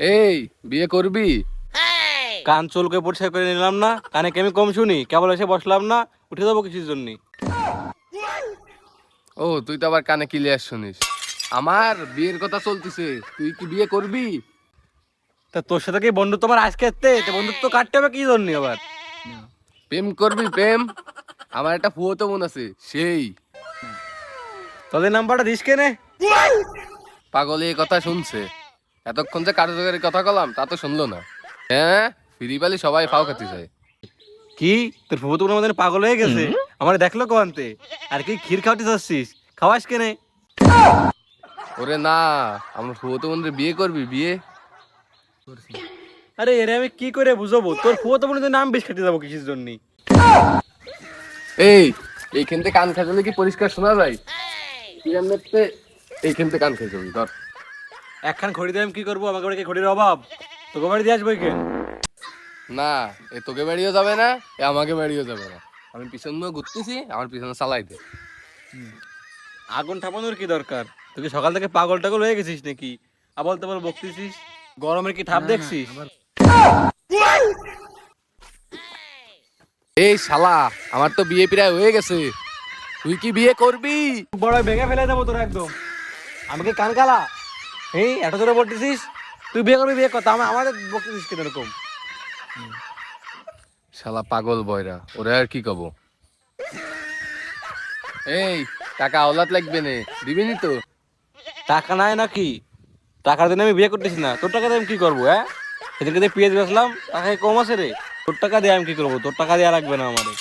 এই বিয়ে করবি? কান চুলকে পরিষ্কার করে নিলাম না কানে কেমি কম শুনি? কেবল এসে বসলাম না উঠে যাব কিছুর জন্য। ও তুই তো আবার কানে ক্লিয়ার শুনিস। আমার বিয়ের কথা চলতেছে তুই কি বিয়ে করবি? তা তোর সাথে কি বন্ধু তোমার আজকে এতে তো বন্ধুত্ব কাটতে হবে কি জন্য আবার? প্রেম করবি প্রেম? আমার একটা ফুয়ো তো মন আছে সেই। তোদের নাম্বারটা দিস কেনে? পাগল এই কথা শুনছে। এতক্ষণ যে কার্যকরী কথা কলাম তা তো শুনলো না। হ্যাঁ ফিরি পালি সবাই ফাও খাতি যায় কি? তোর ফুফু তোমার মধ্যে পাগল হয়ে গেছে। আমার দেখল কোয়ান্তে। আর কি ক্ষীর খাওয়াতে চাচ্ছিস খাওয়াস কেনে? ওরে না আমার ফুয়ো মন্দিরে বিয়ে করবি বিয়ে? আরে এরে আমি কি করে বুঝব? তোর ফুফু তো মনে নাম বেশ খেতে যাব কিছুর জন্য? এই এইখান থেকে কান খাইলে কি পরিষ্কার শোনা যায়? তুই এমনিতে এইখান থেকে কান খাই যাবি ধর। একখান খড়ি দিয়ে আমি কি করব? আমাকে বাড়ি কি খড়ির অভাব। তোকে বাড়ি দিয়ে আসব কে না এ তোকে বাড়িও যাবে না এ আমাকে বাড়িও যাবে না। আমি পিছন দিয়ে ঘুরতেছি আমার পিছনে চালাই দে। আগুন ঠাপানোর কি দরকার? তুই কি সকাল থেকে পাগল টাগল হয়ে গেছিস নাকি? আবল তাবল বকতেছিস? গরমের কি ঠাপ দেখছিস? এই শালা আমার তো বিয়ে প্রায় হয়ে গেছে। তুই কি বিয়ে করবি? বড় ভেঙে ফেলে দেবো তোর একদম। আমাকে কি কান কালা এই এত জোরে বলতেছিস তুই বিয়ে করবি বিয়ে কথা আমাদের বকতেছিস কেন এরকম? শালা পাগল বয়রা ওরে আর কি কব? এই টাকা আওলাদ লাগবে নে দিবি নি তো? টাকা নাই নাকি? টাকার জন্য আমি বিয়ে করতেছি না। তোর টাকা দিয়ে আমি কি করব হ্যাঁ? সেদিনকে দিয়ে পেঁয়াজ বেচলাম টাকা কম আছে রে। তোর টাকা দিয়ে আমি কি করব? তোর টাকা দেওয়া লাগবে না আমাদের